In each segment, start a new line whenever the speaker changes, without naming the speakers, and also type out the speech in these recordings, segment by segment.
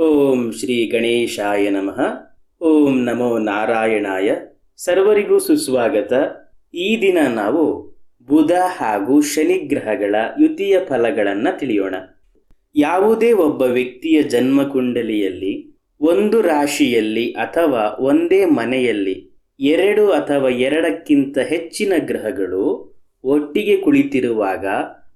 ಓಂ ಶ್ರೀ ಗಣೇಶಾಯ ನಮಃ. ಓಂ ನಮೋ ನಾರಾಯಣಾಯ. ಸರ್ವರಿಗೂ ಸುಸ್ವಾಗತ. ಈ ದಿನ ನಾವು ಬುಧ ಹಾಗೂ ಶನಿ ಗ್ರಹಗಳ ಯುತಿಯ ಫಲಗಳನ್ನು ತಿಳಿಯೋಣ. ಯಾವುದೇ ಒಬ್ಬ ವ್ಯಕ್ತಿಯ ಜನ್ಮಕುಂಡಲಿಯಲ್ಲಿ ಒಂದು ರಾಶಿಯಲ್ಲಿ ಅಥವಾ ಒಂದೇ ಮನೆಯಲ್ಲಿ, ಎರಡು ಅಥವಾ ಎರಡಕ್ಕಿಂತ ಹೆಚ್ಚಿನ ಗ್ರಹಗಳು ಒಟ್ಟಿಗೆ ಕುಳಿತಿರುವಾಗ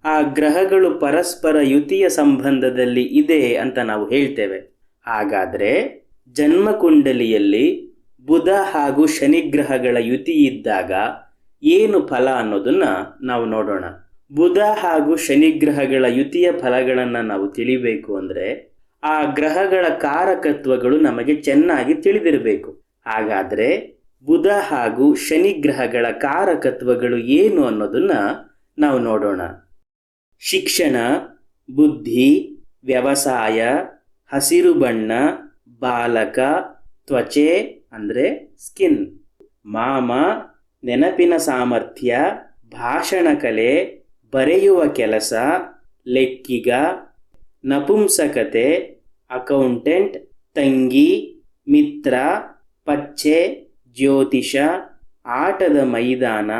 ಆ ಗ್ರಹಗಳು ಪರಸ್ಪರ ಯುತಿಯ ಸಂಬಂಧದಲ್ಲಿ ಇದೆ ಅಂತ ನಾವು ಹೇಳ್ತೇವೆ. ಹಾಗಾದರೆ ಜನ್ಮಕುಂಡಲಿಯಲ್ಲಿ ಬುಧ ಹಾಗೂ ಶನಿ ಗ್ರಹಗಳ ಯುತಿ ಇದ್ದಾಗ ಏನು ಫಲ ಅನ್ನೋದನ್ನು ನಾವು ನೋಡೋಣ. ಬುಧ ಹಾಗೂ ಶನಿ ಗ್ರಹಗಳ ಯುತಿಯ ಫಲಗಳನ್ನು ನಾವು ತಿಳಿಬೇಕು ಅಂದರೆ ಆ ಗ್ರಹಗಳ ಕಾರಕತ್ವಗಳು ನಮಗೆ ಚೆನ್ನಾಗಿ ತಿಳಿದಿರಬೇಕು. ಹಾಗಾದರೆ ಬುಧ ಹಾಗೂ ಶನಿ ಗ್ರಹಗಳ ಕಾರಕತ್ವಗಳು ಏನು ಅನ್ನೋದನ್ನು ನಾವು ನೋಡೋಣ. ಶಿಕ್ಷಣ, ಬುದ್ಧಿ, ವ್ಯವಸಾಯ ಹಸಿರು ಬಣ್ಣ, ಬಾಲಕ, ತ್ವಚೆ ಅಂದರೆ ಸ್ಕಿನ್ ಮಾಮ, ನೆನಪಿನ ಸಾಮರ್ಥ್ಯ, ಭಾಷಣ ಕಲೆ, ಬರೆಯುವ ಕೆಲಸ, ಲೆಕ್ಕಿಗ, ನಪುಂಸಕತೆ ಅಕೌಂಟೆಂಟ್ ತಂಗಿ, ಮಿತ್ರ, ಪಚ್ಚೆ, ಜ್ಯೋತಿಷ, ಆಟದ ಮೈದಾನ,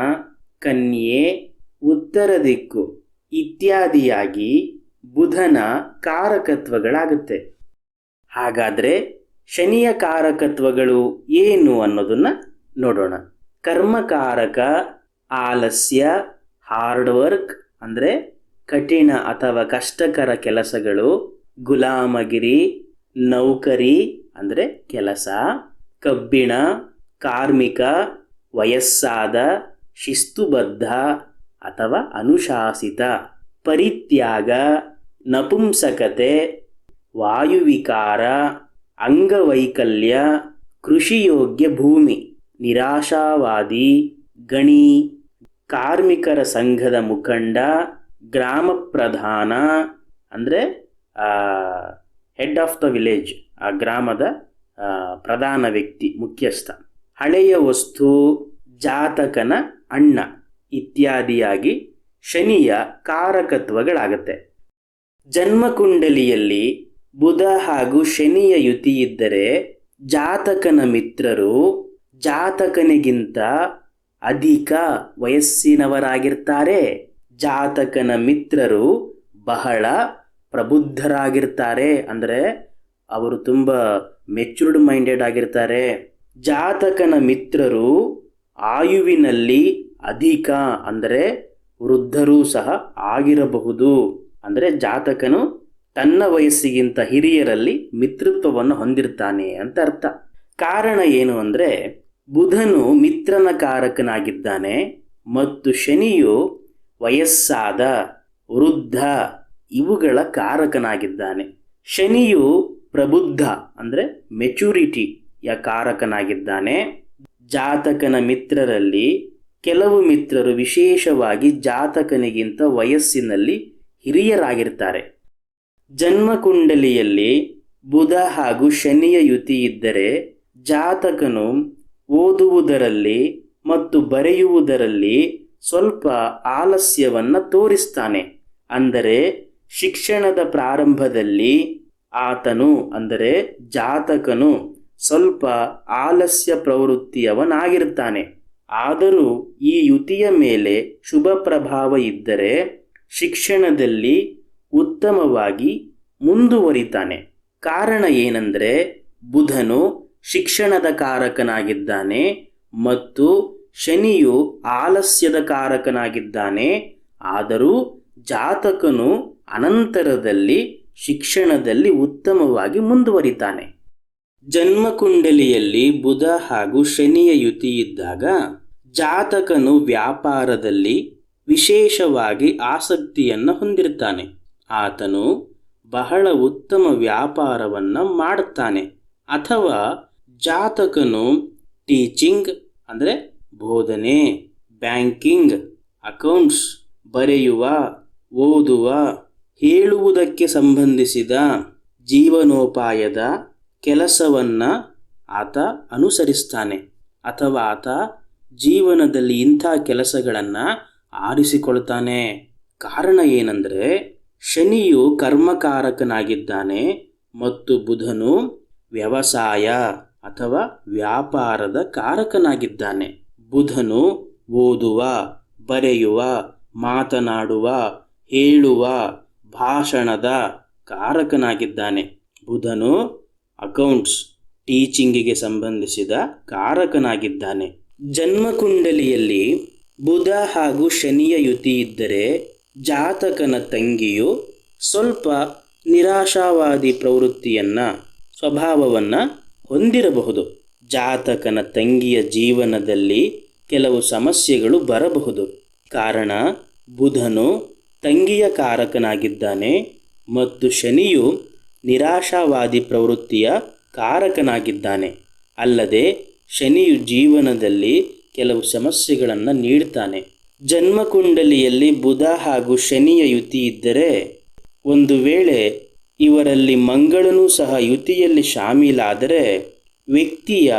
ಕನ್ಯೆ, ಉತ್ತರ ದಿಕ್ಕು ಇತ್ಯಾದಿಯಾಗಿ ಬುಧನ ಕಾರಕತ್ವಗಳಾಗುತ್ತೆ. ಹಾಗಾದರೆ ಶನಿಯ ಕಾರಕತ್ವಗಳು ಏನು ಅನ್ನೋದನ್ನು ನೋಡೋಣ. ಕರ್ಮಕಾರಕ, ಆಲಸ್ಯ ಹಾರ್ಡ್ ವರ್ಕ್ ಅಂದರೆ ಕಠಿಣ ಅಥವಾ ಕಷ್ಟಕರ ಕೆಲಸಗಳು, ಗುಲಾಮಗಿರಿ, ನೌಕರಿ ಅಂದರೆ ಕೆಲಸ, ಕಬ್ಬಿಣ, ಕಾರ್ಮಿಕ, ವಯಸ್ಸಾದ, ಶಿಸ್ತುಬದ್ಧ ಅಥವಾ ಅನುಶಾಸಿತ, ಪರಿತ್ಯಾಗ, ನಪುಂಸಕತೆ ವಾಯುವಿಕಾರ, ಅಂಗವೈಕಲ್ಯ, ಕೃಷಿಯೋಗ್ಯ ಭೂಮಿ, ನಿರಾಶಾವಾದಿ, ಗಣಿ, ಕಾರ್ಮಿಕರ ಸಂಘದ ಮುಖಂಡ, ಗ್ರಾಮ ಪ್ರಧಾನ, ಅಂದರೆ ಹೆಡ್ ಆಫ್ ದ ವಿಲೇಜ್ ಆ ಗ್ರಾಮದ ಪ್ರಧಾನ ವ್ಯಕ್ತಿ, ಮುಖ್ಯಸ್ಥ. ಹಳೆಯ ವಸ್ತು, ಜಾತಕನ ಅಣ್ಣ ಇತ್ಯಾದಿಯಾಗಿ ಶನಿಯ ಕಾರಕತ್ವಗಳಾಗತ್ತೆ. ಜನ್ಮಕುಂಡಲಿಯಲ್ಲಿ ಬುಧ ಹಾಗೂ ಶನಿಯ ಯುತಿ ಇದ್ದರೆ ಜಾತಕನ ಮಿತ್ರರು ಜಾತಕನಿಗಿಂತ ಅಧಿಕ ವಯಸ್ಸಿನವರಾಗಿರ್ತಾರೆ. ಜಾತಕನ ಮಿತ್ರರು ಬಹಳ ಪ್ರಬುದ್ಧರಾಗಿರ್ತಾರೆ. ಅಂದರೆ ಅವರು ತುಂಬ ಮೆಚೂರ್ಡ್ ಮೈಂಡೆಡ್ ಆಗಿರ್ತಾರೆ. ಜಾತಕನ ಮಿತ್ರರು ಆಯುವಿನಲ್ಲಿ ಅಧಿಕ ಅಂದರೆ ವೃದ್ಧರೂ ಸಹ ಆಗಿರಬಹುದು. ಅಂದರೆ ಜಾತಕನು ತನ್ನ ವಯಸ್ಸಿಗಿಂತ ಹಿರಿಯರಲ್ಲಿ ಮಿತ್ರತ್ವವನ್ನು ಹೊಂದಿರ್ತಾನೆ ಅಂತ ಅರ್ಥ. ಕಾರಣ ಏನು ಅಂದರೆ, ಬುಧನು ಮಿತ್ರನ ಕಾರಕನಾಗಿದ್ದಾನೆ ಮತ್ತು ಶನಿಯು ವಯಸ್ಸಾದ, ವೃದ್ಧ ಇವುಗಳ ಕಾರಕನಾಗಿದ್ದಾನೆ. ಶನಿಯು ಪ್ರಬುದ್ಧ ಅಂದರೆ ಮೆಚುರಿಟಿಯ ಕಾರಕನಾಗಿದ್ದಾನೆ. ಜಾತಕನ ಮಿತ್ರರಲ್ಲಿ ಕೆಲವು ಮಿತ್ರರು ವಿಶೇಷವಾಗಿ ಜಾತಕನಿಗಿಂತ ವಯಸ್ಸಿನಲ್ಲಿ ಹಿರಿಯರಾಗಿರ್ತಾರೆ. ಜನ್ಮಕುಂಡಲಿಯಲ್ಲಿ ಬುಧ ಹಾಗೂ ಶನಿಯ ಯುತಿ ಇದ್ದರೆ ಜಾತಕನು ಓದುವುದರಲ್ಲಿ ಮತ್ತು ಬರೆಯುವುದರಲ್ಲಿ ಸ್ವಲ್ಪ ಆಲಸ್ಯವನ್ನು ತೋರಿಸ್ತಾನೆ. ಅಂದರೆ ಶಿಕ್ಷಣದ ಪ್ರಾರಂಭದಲ್ಲಿ ಆತನು, ಅಂದರೆ ಜಾತಕನು, ಸ್ವಲ್ಪ ಆಲಸ್ಯ ಪ್ರವೃತ್ತಿಯವನಾಗಿರ್ತಾನೆ. ಆದರೂ ಈ ಯುತಿಯ ಮೇಲೆ ಶುಭ ಪ್ರಭಾವ ಇದ್ದರೆ ಶಿಕ್ಷಣದಲ್ಲಿ ಉತ್ತಮವಾಗಿ ಮುಂದುವರಿತಾನೆ. ಕಾರಣ ಏನಂದರೆ ಬುಧನು ಶಿಕ್ಷಣದ ಕಾರಕನಾಗಿದ್ದಾನೆ ಮತ್ತು ಶನಿಯು ಆಲಸ್ಯದ ಕಾರಕನಾಗಿದ್ದಾನೆ. ಆದರೂ ಜಾತಕನು ಅನಂತರದಲ್ಲಿ ಶಿಕ್ಷಣದಲ್ಲಿ ಉತ್ತಮವಾಗಿ ಮುಂದುವರಿತಾನೆ. ಜನ್ಮಕುಂಡಲಿಯಲ್ಲಿ ಬುಧ ಹಾಗೂ ಶನಿಯ ಯುತಿ ಇದ್ದಾಗ ಜಾತಕನು ವ್ಯಾಪಾರದಲ್ಲಿ ವಿಶೇಷವಾಗಿ ಆಸಕ್ತಿಯನ್ನು ಹೊಂದಿರ್ತಾನೆ. ಆತನು ಬಹಳ ಉತ್ತಮ ವ್ಯಾಪಾರವನ್ನು ಮಾಡುತ್ತಾನೆ. ಅಥವಾ ಜಾತಕನು ಟೀಚಿಂಗ್ ಅಂದರೆ ಬೋಧನೆ, ಬ್ಯಾಂಕಿಂಗ್, ಅಕೌಂಟ್ಸ್, ಬರೆಯುವ, ಓದುವ, ಹೇಳುವುದಕ್ಕೆ ಸಂಬಂಧಿಸಿದ ಜೀವನೋಪಾಯದ ಕೆಲಸವನ್ನು ಆತ ಅನುಸರಿಸ್ತಾನೆ. ಅಥವಾ ಆತ ಜೀವನದಲ್ಲಿ ಇಂಥ ಕೆಲಸಗಳನ್ನು ಆರಿಸಿಕೊಳ್ತಾನೆ. ಕಾರಣ ಏನಂದರೆ ಶನಿಯು ಕರ್ಮಕಾರಕನಾಗಿದ್ದಾನೆ ಮತ್ತು ಬುಧನು ವ್ಯವಸಾಯ ಅಥವಾ ವ್ಯಾಪಾರದ ಕಾರಕನಾಗಿದ್ದಾನೆ. ಬುಧನು ಓದುವ, ಬರೆಯುವ, ಮಾತನಾಡುವ, ಹೇಳುವ, ಭಾಷಣದ ಕಾರಕನಾಗಿದ್ದಾನೆ. ಬುಧನು ಅಕೌಂಟ್ಸ್, ಟೀಚಿಂಗಿಗೆ ಸಂಬಂಧಿಸಿದ ಕಾರಕನಾಗಿದ್ದಾನೆ. ಜನ್ಮಕುಂಡಲಿಯಲ್ಲಿ ಬುಧ ಹಾಗೂ ಶನಿಯ ಯುತಿ ಇದ್ದರೆ ಜಾತಕನ ತಂಗಿಯು ಸ್ವಲ್ಪ ನಿರಾಶಾವಾದಿ ಪ್ರವೃತ್ತಿಯನ್ನು, ಸ್ವಭಾವವನ್ನು ಹೊಂದಿರಬಹುದು. ಜಾತಕನ ತಂಗಿಯ ಜೀವನದಲ್ಲಿ ಕೆಲವು ಸಮಸ್ಯೆಗಳು ಬರಬಹುದು. ಕಾರಣ, ಬುಧನು ತಂಗಿಯ ಕಾರಕನಾಗಿದ್ದಾನೆ ಮತ್ತು ಶನಿಯು ನಿರಾಶಾವಾದಿ ಪ್ರವೃತ್ತಿಯ ಕಾರಕನಾಗಿದ್ದಾನೆ. ಅಲ್ಲದೆ, ಶನಿಯು ಜೀವನದಲ್ಲಿ ಕೆಲವು ಸಮಸ್ಯೆಗಳನ್ನು ನೀಡ್ತಾನೆ. ಜನ್ಮಕುಂಡಲಿಯಲ್ಲಿ ಬುಧ ಹಾಗೂ ಶನಿಯ ಯುತಿ ಇದ್ದರೆ, ಒಂದು ವೇಳೆ ಇವರಲ್ಲಿ ಮಂಗಳನೂ ಸಹ ಯುತಿಯಲ್ಲಿ ಶಾಮೀಲಾದರೆ, ವ್ಯಕ್ತಿಯ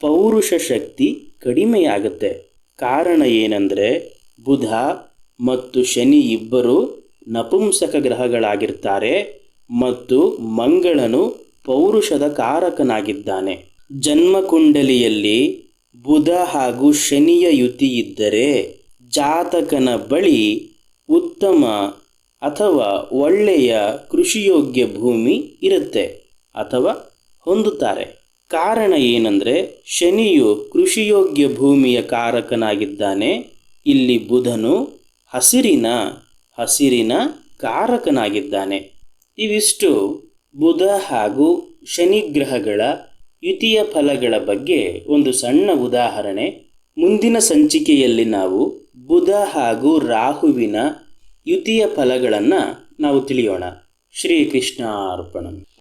ಪೌರುಷ ಶಕ್ತಿ ಕಡಿಮೆಯಾಗುತ್ತೆ. ಕಾರಣ ಏನಂದರೆ, ಬುಧ ಮತ್ತು ಶನಿ ಇಬ್ಬರು ನಪುಂಸಕ ಗ್ರಹಗಳಾಗಿರ್ತಾರೆ ಮತ್ತು ಮಂಗಳನು ಪೌರುಷದ ಕಾರಕನಾಗಿದ್ದಾನೆ. ಜನ್ಮಕುಂಡಲಿಯಲ್ಲಿ ಬುಧ ಹಾಗೂ ಶನಿಯ ಯುತಿ ಇದ್ದರೆ ಜಾತಕನ ಬಳಿ ಉತ್ತಮ ಅಥವಾ ಒಳ್ಳೆಯ ಕೃಷಿಯೋಗ್ಯ ಭೂಮಿ ಇರುತ್ತೆ ಅಥವಾ ಹೊಂದುತ್ತಾರೆ. ಕಾರಣ ಏನಂದರೆ, ಶನಿಯು ಕೃಷಿಯೋಗ್ಯ ಭೂಮಿಯ ಕಾರಕನಾಗಿದ್ದಾನೆ. ಇಲ್ಲಿ ಬುಧನು ಹಸಿರಿನ ಹಸಿರಿನ ಕಾರಕನಾಗಿದ್ದಾನೆ. ಇವಿಷ್ಟು ಬುಧ ಹಾಗೂ ಶನಿ ಗ್ರಹಗಳ ಯುತಿಯ ಫಲಗಳ ಬಗ್ಗೆ ಒಂದು ಸಣ್ಣ ಉದಾಹರಣೆ. ಮುಂದಿನ ಸಂಚಿಕೆಯಲ್ಲಿ ನಾವು ಬುಧ ಹಾಗೂ ರಾಹುವಿನ ಯುತಿಯ ಫಲಗಳನ್ನು ನಾವು ತಿಳಿಯೋಣ. ಶ್ರೀಕೃಷ್ಣ ಅರ್ಪಣಂ